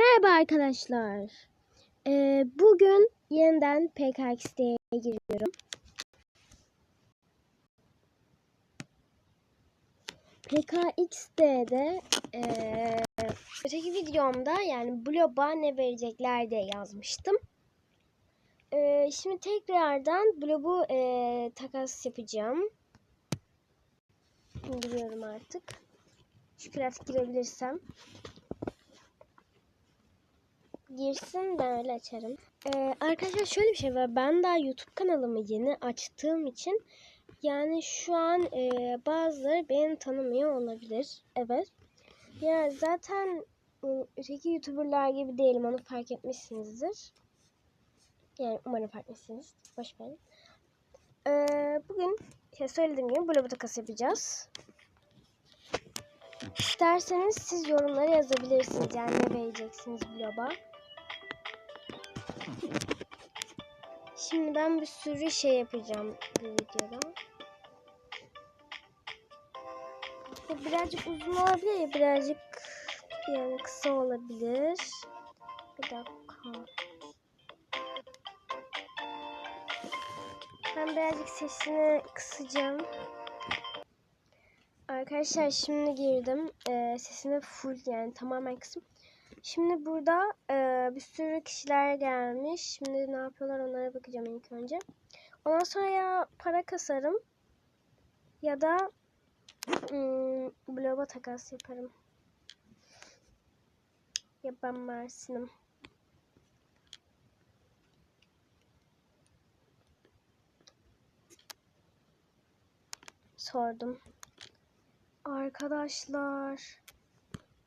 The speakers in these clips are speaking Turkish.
Merhaba arkadaşlar. Ee, bugün yeniden PKX'ye giriyorum. PKX'de ee, öteki videomda yani Blob'a ne verecekler diye yazmıştım. Ee, şimdi tekrardan Blob'u ee, takas yapacağım. Giriyorum artık. Şükür artık girebilirsem girsin ben öyle açarım. Ee, arkadaşlar şöyle bir şey var. Ben daha YouTube kanalımı yeni açtığım için yani şu an e, bazıları beni tanımıyor olabilir. Evet. Ya zaten e, öteki YouTuber'lar gibi değilim. Onu fark etmişsinizdir. Yani umarım fark etmişsiniz. Boş. Ee, bugün işte söylediğim gibi blog takas yapacağız. İsterseniz siz yorumlara yazabilirsiniz. Yani ne vereceksiniz bloga. Şimdi ben bir sürü şey yapacağım bu videoda. Ya birazcık uzun olabilir ya birazcık yani kısa olabilir. Bir dakika. Ben birazcık sesini kısacağım. Arkadaşlar şimdi girdim. Ee, sesini full yani tamamen kısım. Şimdi burada e, bir sürü kişiler gelmiş. Şimdi ne yapıyorlar onlara bakacağım ilk önce. Ondan sonra ya para kasarım ya da ım, bloga takas yaparım. Ya ben Mersin'im. Sordum. Arkadaşlar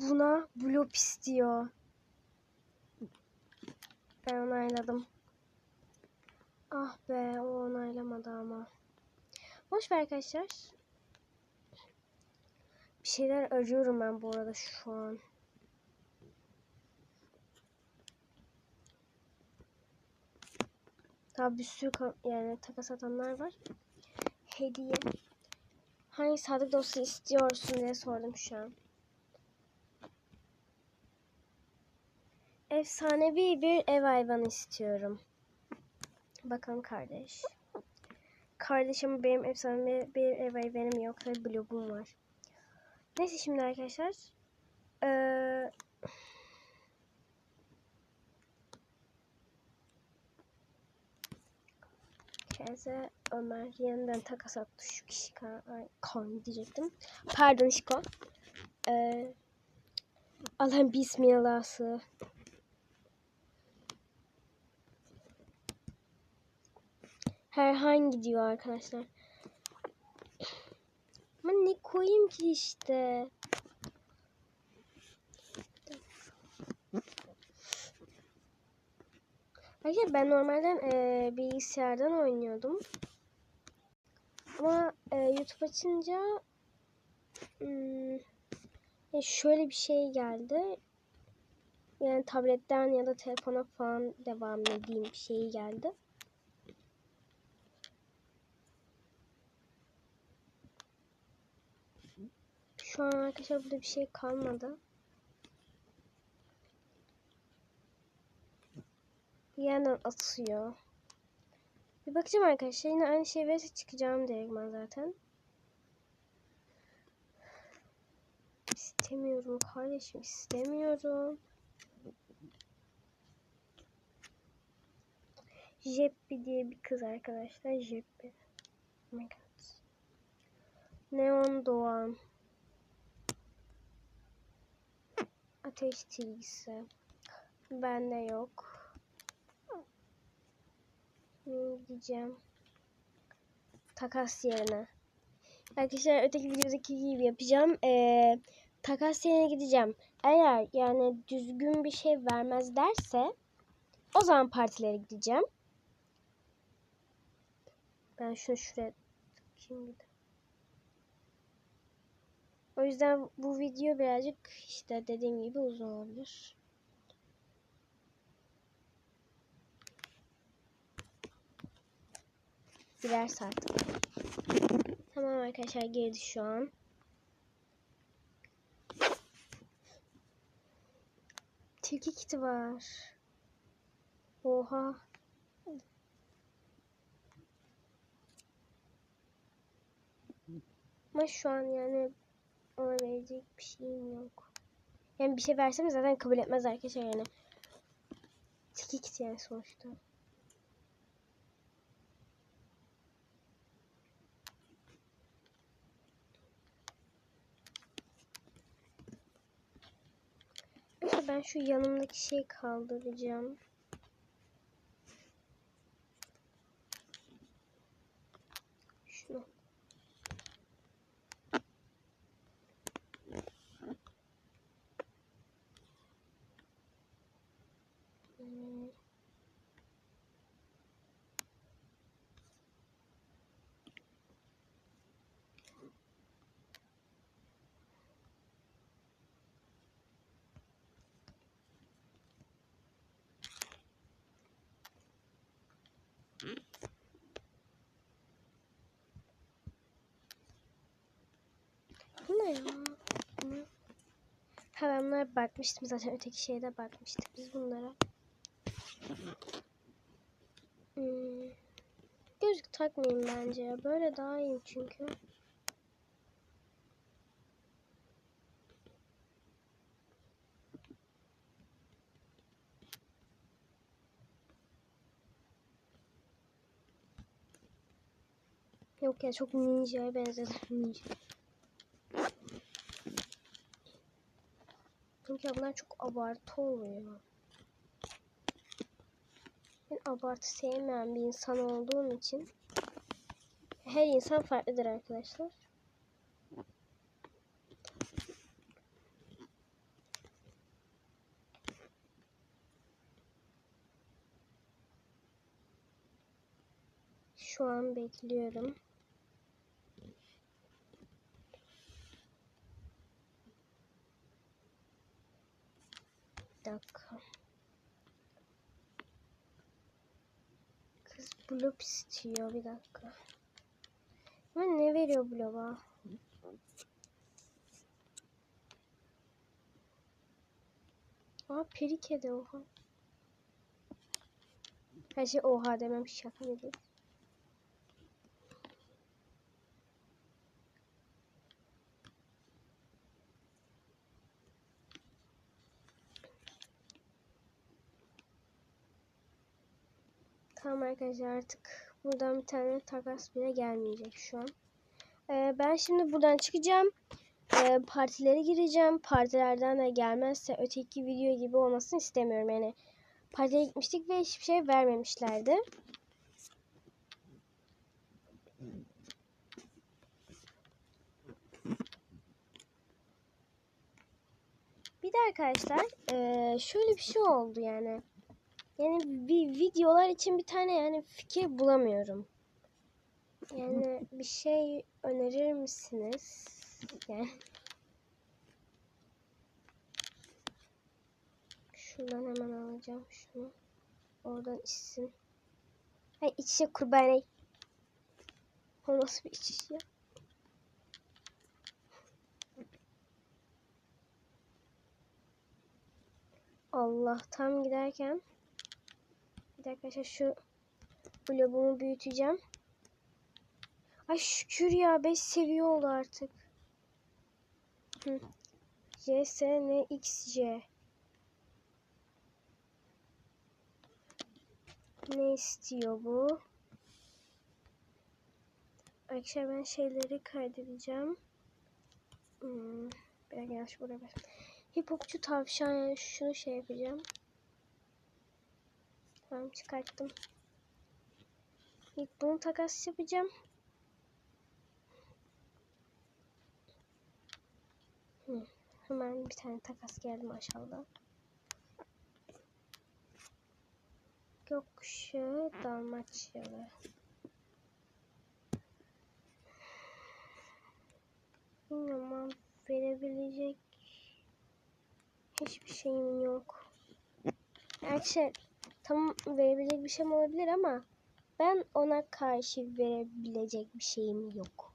buna blop istiyor. Ben onayladım. Ah be o onaylamadı ama. Boş ver arkadaşlar. Bir şeyler arıyorum ben bu arada şu an. Daha bir sürü yani takas atanlar var. Hediye. Hangi sadık dosya istiyorsun diye sordum şu an. Efsanevi bir ev hayvanı istiyorum. Bakalım kardeş. Kardeşim benim efsanevi bir ev hayvanım yok. Tabi blogum var. Neyse şimdi arkadaşlar. Ee, Keze Ömer yeniden takas attı şu kişi kan, kan diyecektim. Pardon Şiko. Ee, Allah'ın bismillahı. Herhangi diyor arkadaşlar. Ama ne koyayım ki işte. Hayır ben normalden e, bilgisayardan oynuyordum. Ama e, YouTube açınca hmm, e, şöyle bir şey geldi. Yani tabletten ya da telefona falan devam edeyim bir şey geldi. Şu an arkadaşlar burada bir şey kalmadı. Bir yerden atıyor. Bir bakacağım arkadaşlar. Yine aynı şey verirse çıkacağım direkt ben zaten. İstemiyorum kardeşim istemiyorum. Jeppi diye bir kız arkadaşlar. Jeppi. Oh my god. Neon Doğan. Ateş tilgisi. Bende yok. Gideceğim. Takas yerine. Arkadaşlar öteki videodaki gibi yapacağım. Ee, takas yerine gideceğim. Eğer yani düzgün bir şey vermez derse o zaman partilere gideceğim. Ben şunu şuraya bir de. O yüzden bu video birazcık işte dediğim gibi uzun olabilir. Birer saat. Tamam arkadaşlar girdi şu an. tilki kiti var. Oha. Ama şu an yani ona verecek bir şeyim yok. Yani bir şey versem zaten kabul etmez arkadaşlar yani. Tilki kiti yani sonuçta. Ben şu yanımdaki şeyi kaldıracağım. Şunu. Hmm. Bunlara bakmıştım zaten öteki şeye de bakmıştık biz bunlara. Hmm. Gözlük takmayayım bence. Böyle daha iyi çünkü. Yok ya çok ninja'ya benzedim. Ninja. Çünkü bunlar çok abartı oluyor. Ben abartı sevmeyen bir insan olduğum için her insan farklıdır arkadaşlar. Şu an bekliyorum. Bir dakika. Blok istiyor bir dakika. Ama ne veriyor bloğa? Aa peri kedi oha. Her şey oha demem şaka gibi. Tamam arkadaşlar artık buradan bir tane takas bile gelmeyecek şu an. Ee, ben şimdi buradan çıkacağım. Ee, partilere gireceğim. Partilerden de gelmezse öteki video gibi olmasını istemiyorum. Yani partiye gitmiştik ve hiçbir şey vermemişlerdi. Bir de arkadaşlar ee, şöyle bir şey oldu yani. Yani bir videolar için bir tane yani fikir bulamıyorum. Yani bir şey önerir misiniz? Yani şuradan hemen alacağım şunu. Oradan içsin. Hay iç içe kurbaney. O nasıl bir içiş ya? Allah tam giderken arkadaşlar şu blobumu büyüteceğim. Ay şükür ya 5 seviye oldu artık. Hı. C, S. Ne istiyor bu? Arkadaşlar ben şeyleri kaydedeceğim. Hmm, bir dakika yanlış buraya bas. Hipokçu tavşan şunu şey yapacağım. Tamam çıkarttım. İlk bunu takas yapacağım. Hemen bir tane takas geldi maşallah. Gökkuşağı dalmaçyalı. Bilmiyorum ama verebilecek hiçbir şeyim yok. Arkadaşlar tam verebilecek bir şeyim olabilir ama ben ona karşı verebilecek bir şeyim yok.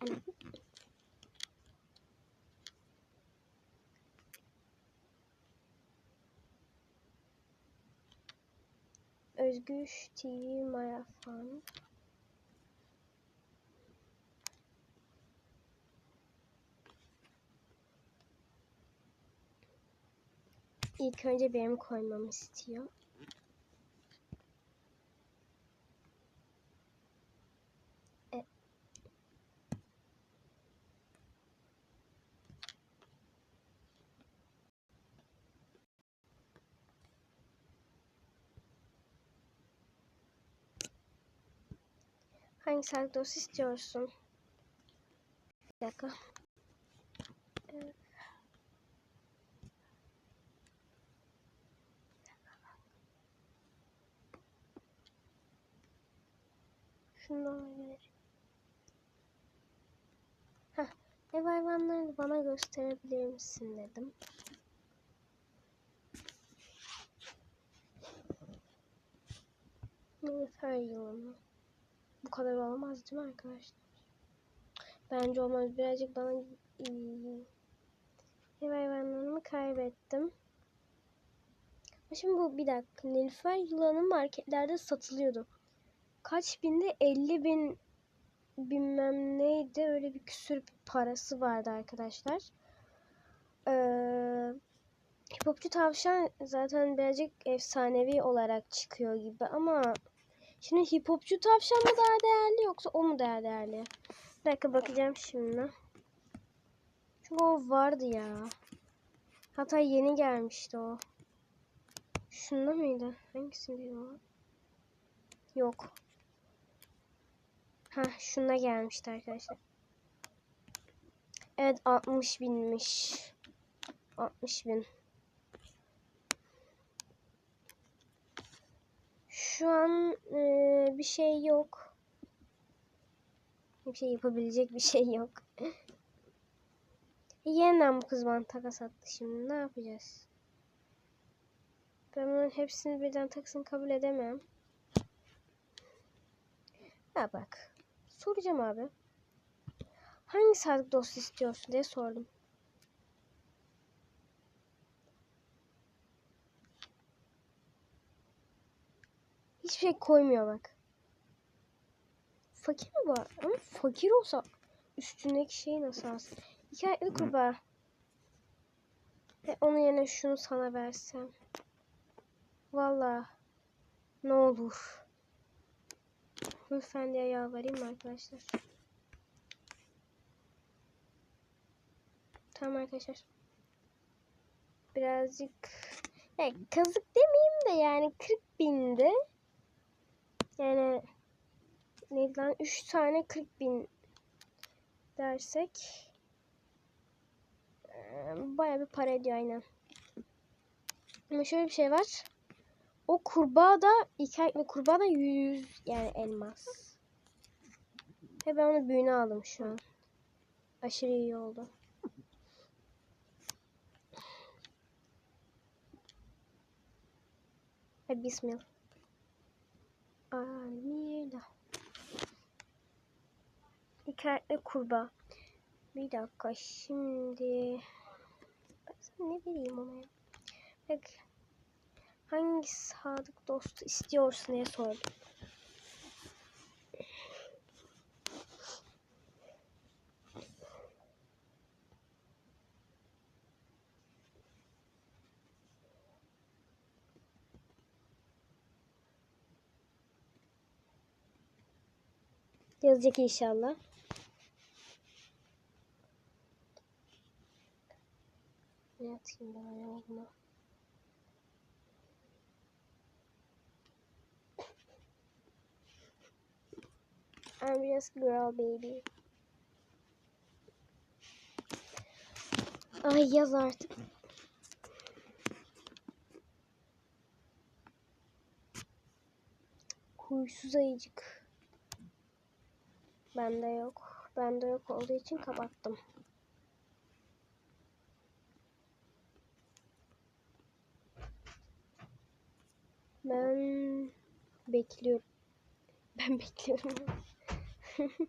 Özgüç TV Marathon. İlk önce benim koymamı istiyor. Hangi sağlık dostu istiyorsun? Bir dakika. Evet. Şundan ver. Ev hayvanlarını bana gösterebilir misin dedim. Nilüfer yılanı. Bu kadar olamaz değil mi arkadaşlar? Bence olmaz. Birazcık bana. Ev hayvanlarımı kaybettim. Şimdi bu bir dakika. Nilüfer yılanı marketlerde satılıyordu. Kaç binde? 50 bin bilmem neydi. Öyle bir küsür bir parası vardı arkadaşlar. Ee, Hipopçu tavşan zaten birazcık efsanevi olarak çıkıyor gibi ama şimdi hipopçu tavşan mı daha değerli yoksa o mu daha değerli? Bir dakika bakacağım şimdi. Çünkü o vardı ya. Hatta yeni gelmişti o. Şunda mıydı? Hangisiydi o? Yok. Ha, şuna gelmişti arkadaşlar. Evet 60 binmiş. 60 bin. Şu an e, bir şey yok. Bir şey yapabilecek bir şey yok. Yeniden bu kız bana takas attı şimdi. Ne yapacağız? Ben bunun hepsini birden takasını kabul edemem. Ha bak. Soracağım abi. Hangi sağlık dostu istiyorsun diye sordum. Hiçbir şey koymuyor bak. Fakir mi var? Ama fakir olsa üstündeki şeyi nasıl alsın? İki ayaklı kurbağa. Ve onun yerine şunu sana versem. Vallahi ne olur. Lütfen diye yalvarayım mı arkadaşlar? Tamam arkadaşlar. Birazcık ya, kazık demeyeyim de yani 40 bindi. Yani neydi lan 3 tane 40 bin dersek baya bir para ediyor aynen. Ama şöyle bir şey var. O kurbağa da iki ayaklı kurbağa da 100 yani elmas. Ve ben onu büyüğüne aldım şu an. Aşırı iyi oldu. Bismillah. Amina. İki ayaklı kurbağa. Bir dakika şimdi. Ben ne bileyim ona ya. Peki. Hangi sadık dostu istiyorsun diye sordum. Yazacak inşallah. Ne atayım ben ya buna? I'm just girl baby. Ay yaz artık. Huysuz ayıcık. Bende yok. Bende yok olduğu için kapattım. Ben bekliyorum. Ben bekliyorum.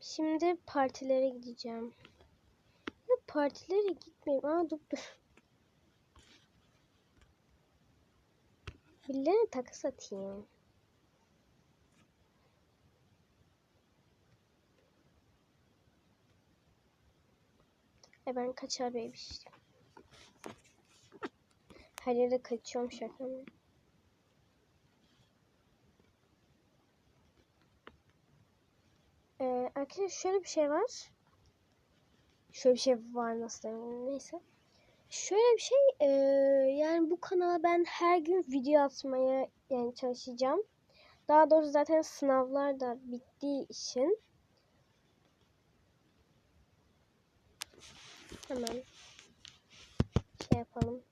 Şimdi partilere gideceğim. Ya partilere gitmeyeyim. Aa dur dur. Birilerine takas atayım. E ben kaçar bebiştim. Her yere kaçıyorum şaka mı? Ee, arkadaşlar şöyle bir şey var. Şöyle bir şey var nasıl denir, neyse. Şöyle bir şey e, yani bu kanala ben her gün video atmaya yani çalışacağım. Daha doğrusu zaten sınavlar da bittiği için hemen şey yapalım.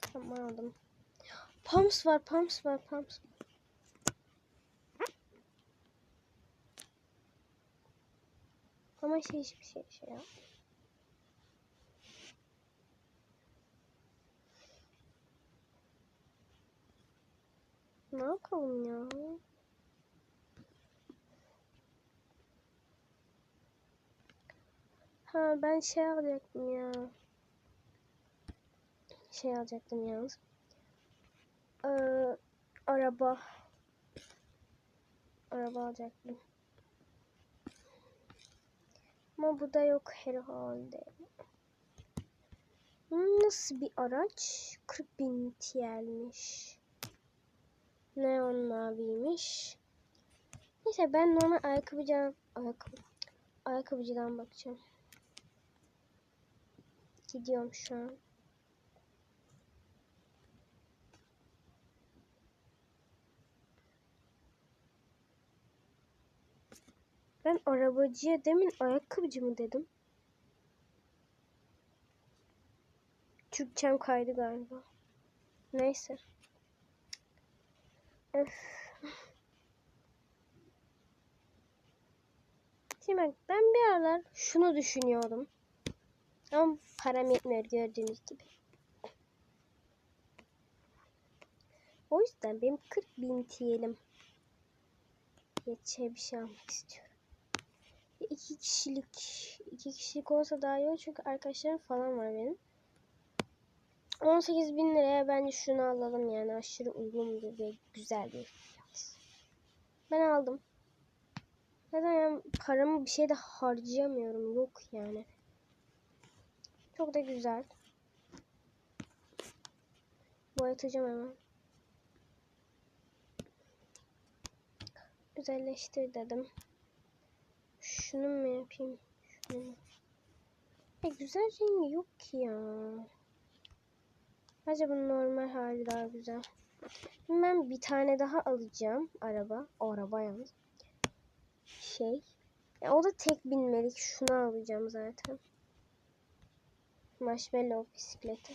Tamam aldım. Pumps var, pumps var, pumps. Ama şey hiçbir şey şey yap. Ne yapalım ya? Ha ben şey alacaktım ya. Şey alacaktım yalnız. Ee, araba. Araba alacaktım. Ama bu da yok herhalde. Nasıl bir araç? 40 bin TL'miş. Neon maviymiş. Neyse ben normal ayakkabıcıdan ayakkabı, ayakkabıcıdan bakacağım. Gidiyorum şu an. Ben arabacıya demin ayakkabıcı mı dedim? Türkçem kaydı galiba. Neyse. Öf. Şimdi ben bir aralar şunu düşünüyorum. Ama param yetmiyor gördüğünüz gibi. O yüzden benim 40 bin TL'im. Yetişe bir şey almak istiyorum. İki kişilik, iki kişilik olsa daha iyi çünkü arkadaşlarım falan var benim. 18 bin liraya bence şunu alalım yani aşırı uygun ve güzel bir fiyat. Ben aldım. Neden yani paramı bir şeyde harcayamıyorum yok yani. Çok da güzel. Boyatacağım hemen. Güzelleştir dedim. Şunu mu yapayım? Şunu? E, güzel rengi yok ki ya. Bence bunun normal hali daha güzel. Ben bir tane daha alacağım. Araba. O araba yalnız. Şey. Ya o da tek binmelik. Şunu alacağım zaten. Marshmallow bisikleti.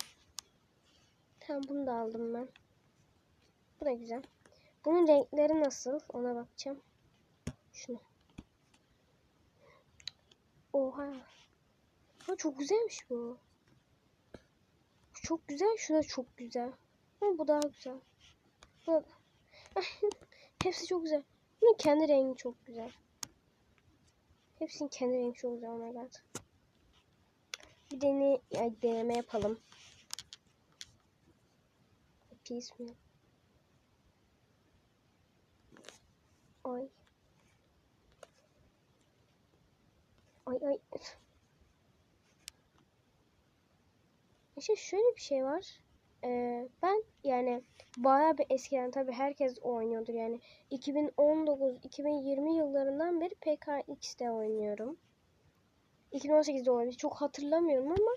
Tamam bunu da aldım ben. Bu da güzel. Bunun renkleri nasıl? Ona bakacağım. Şunu. Oha. Ha, çok güzelmiş bu. Çok güzel. Şu da çok güzel. Ama bu daha güzel. Bu. Hepsi çok güzel. Bunun kendi rengi çok güzel. Hepsinin kendi rengi çok güzel. Oh my. Bir dene yani deneme yapalım. Peace mi? Ay. Ay ay. İşte şöyle bir şey var. Ee, ben yani bayağı bir eskiden tabi herkes oynuyordur yani 2019-2020 yıllarından beri PKX'de oynuyorum. 2018'de oynadım. Çok hatırlamıyorum ama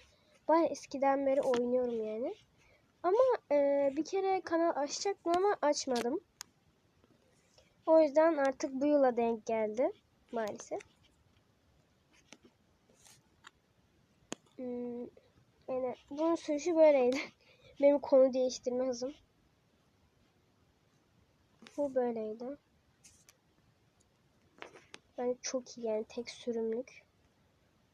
bayağı eskiden beri oynuyorum yani. Ama e, bir kere kanal açacaktım ama açmadım. O yüzden artık bu yıla denk geldi maalesef. Hmm, yani bunun sürüşü böyleydi. Benim konu değiştirme hızım. Bu böyleydi. Yani çok iyi yani tek sürümlük.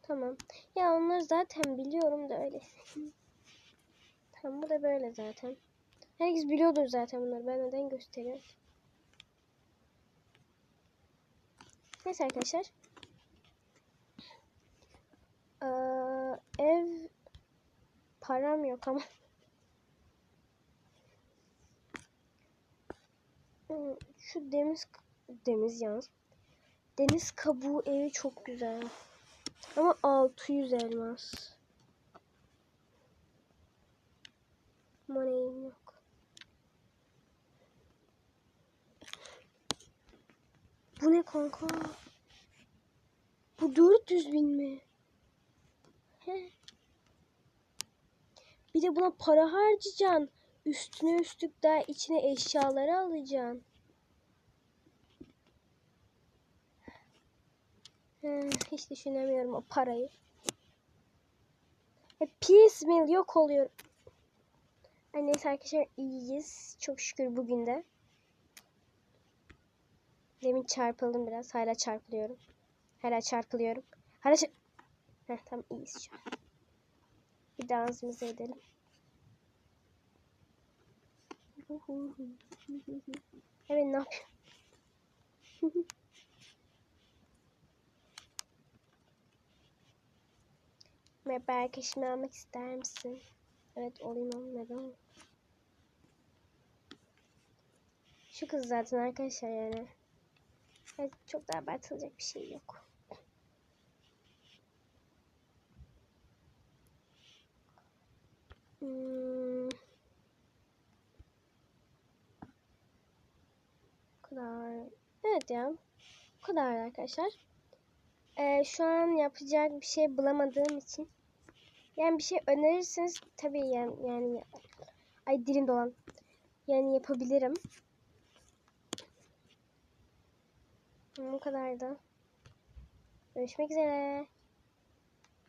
Tamam. Ya onları zaten biliyorum da öyle. tamam bu da böyle zaten. Herkes biliyordur zaten bunları. Ben neden gösteriyorum? Neyse arkadaşlar. Ee, ev param yok ama. Şu deniz deniz yalnız. Deniz kabuğu evi çok güzel. Ama 600 elmas. Ama neyim yok. Bu ne kanka? Bu 400 bin mi? Bir de buna para harcayacaksın. Üstüne üstlük daha içine eşyaları alacaksın. Hiç düşünemiyorum o parayı. E, piecemeal yok oluyor. Ay neyse arkadaşlar iyiyiz. Çok şükür bugün de. Demin çarpıldım biraz. Hala çarpılıyorum. Hala çarpılıyorum. Hala çar- Heh, tamam iyiyiz şu an. Bir daha ağzımıza edelim. Evet ne yapıyor? Merhaba arkadaşımı almak ister misin? Evet olayım oğlum neden? Şu kız zaten arkadaşlar yani. Evet, çok da abartılacak bir şey yok. Hmm. Kadar. Evet ya. Bu kadar arkadaşlar. Ee, şu an yapacak bir şey bulamadığım için. Yani bir şey önerirseniz tabii yani, yani ay dilim dolan. Yani yapabilirim. Bu kadar da. Görüşmek üzere.